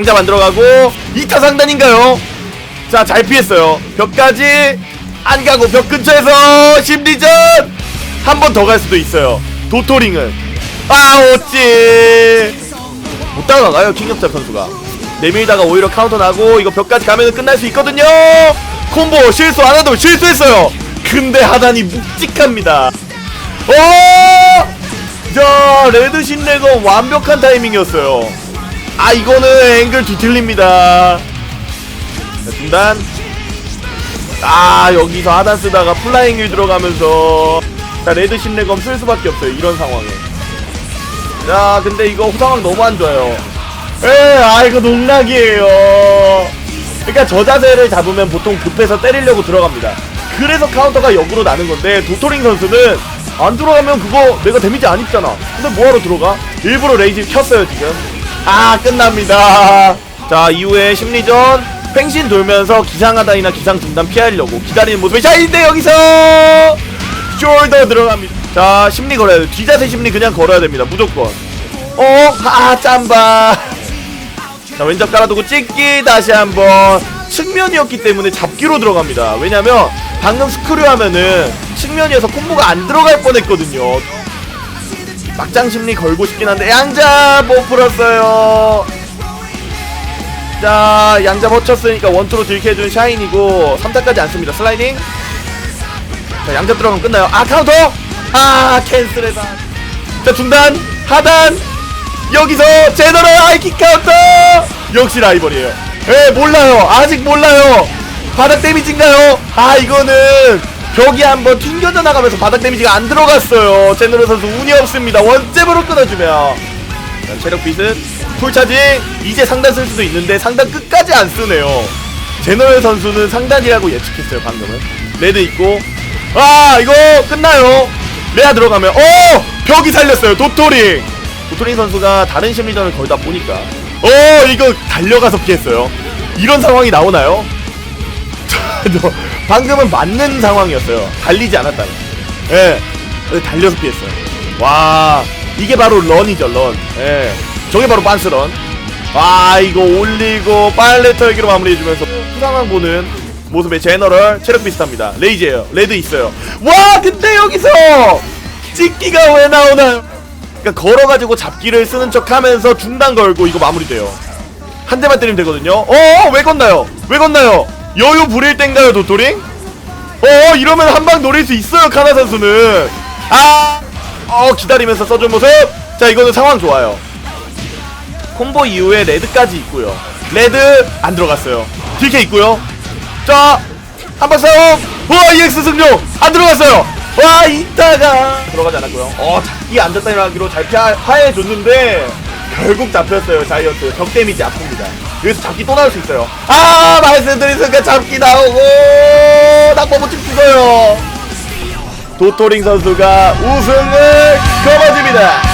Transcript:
양자 만들어가고 2타 상단인가요? 자 잘 피했어요. 벽까지 안 가고 벽 근처에서 심리전! 한 번 더 갈 수도 있어요. 도토링은 아 어찌! 못 따라가요 킹격잡 선수가. 내밀다가 오히려 카운터 나고 이거 벽까지 가면은 끝날 수 있거든요. 콤보 실수 안 하도 실수했어요. 근데 하단이 묵직합니다. 어! 자 레드 신레건 완벽한 타이밍이었어요 아 이거는 앵글 뒤틀립니다. 자, 중단. 아 여기서 하단 쓰다가 플라잉을 들어가면서. 자 레드 신레검 쓸 수밖에 없어요 이런 상황에. 자 근데 이거 후상황 너무 안 좋아요. 에아 이거 농락이에요. 그러니까 저 자세를 잡으면 보통 급해서 때리려고 들어갑니다. 그래서 카운터가 역으로 나는 건데 도토링 선수는 안 들어가면 그거 내가 데미지 안 입잖아. 근데 뭐하러 들어가? 일부러 레이지 켰어요 지금 아 끝납니다. 자 이후에 심리전. 팽신 돌면서 기상하단이나 기상 중단 피하려고 기다리는 모습이 샤인데 여기서 숄더 들어갑니다. 자 심리 걸어야 돼. 뒤자세 심리 그냥 걸어야 됩니다. 무조건. 어? 아 짬바. 자 왼쪽 깔아두고 찍기. 다시 한번. 측면이었기 때문에 잡기로 들어갑니다. 왜냐면 방금 스크류 하면은 측면이어서 콤보가 안 들어갈 뻔했거든요 막장 심리 걸고 싶긴 한데 양자 못 풀었어요. 자 양자 버텼으니까 원투로 딜캐준 샤인이고 3타까지 안 씁니다. 슬라이딩. 자 양자 들어가면 끝나요. 아 카운터! 아 캔슬해다 자 중단. 하단. 여기서 제너럴 하이킥 카운터! 역시 라이벌이에요. 에 몰라요. 아직 몰라요. 바닥 데미지인가요? 아 이거는 벽이 한번 튕겨져 나가면서 바닥 데미지가 안 들어갔어요. 제너럴 선수 운이 없습니다. 원잽으로 끊어주며. 자, 체력 빗은 풀차징. 이제 상단 쓸 수도 있는데 상단 끝까지 안 쓰네요. 제너럴 선수는 상단이라고 예측했어요 방금은. 레드 있고. 아 이거 끝나요. 레아 들어가면 어! 벽이 살렸어요 도토링 도토링 선수가 다른 심리전을 거의 다 보니까. 어 이거 달려가서 피했어요. 이런 상황이 나오나요? 저, 방금은 맞는 상황이었어요. 달리지 않았다는 예. 네, 달려서 피했어요. 와 이게 바로 런이죠 런. 예. 저게 바로 빤스런. 와 이거 올리고 빨래 털기로 마무리해주면서 후상황 보는 모습의 제너럴 체력 비슷합니다. 레이즈에요. 레드 있어요. 와 근데 여기서 찍기가 왜 나오나요? 그러니까 걸어가지고 잡기를 쓰는 척 하면서 중단 걸고 이거 마무리돼요. 한 대만 때리면 되거든요. 어어 왜 건나요? 왜 건나요 여유 부릴 땐가요 도토링? 어 이러면 한 방 노릴 수 있어요 카나 선수는. 아 어 기다리면서 써준 모습. 자 이거는 상황 좋아요. 콤보 이후에 레드까지 있고요. 레드 안 들어갔어요. 딜케 있고요. 자 한번 싸움. 와 EX 승료! 안 들어갔어요. 와 이따가. 들어가지 않았고요. 어 잡기 앉았다 일어나기로 잘 피하, 화해줬는데 결국 잡혔어요 자이언트. 적 데미지 아픕니다 여기서 잡기 또 나올 수 있어요. 아 말씀드린 순간 잡기 나오고 낙법부집 죽어요. 도토링 선수가 우승을 거머쥡니다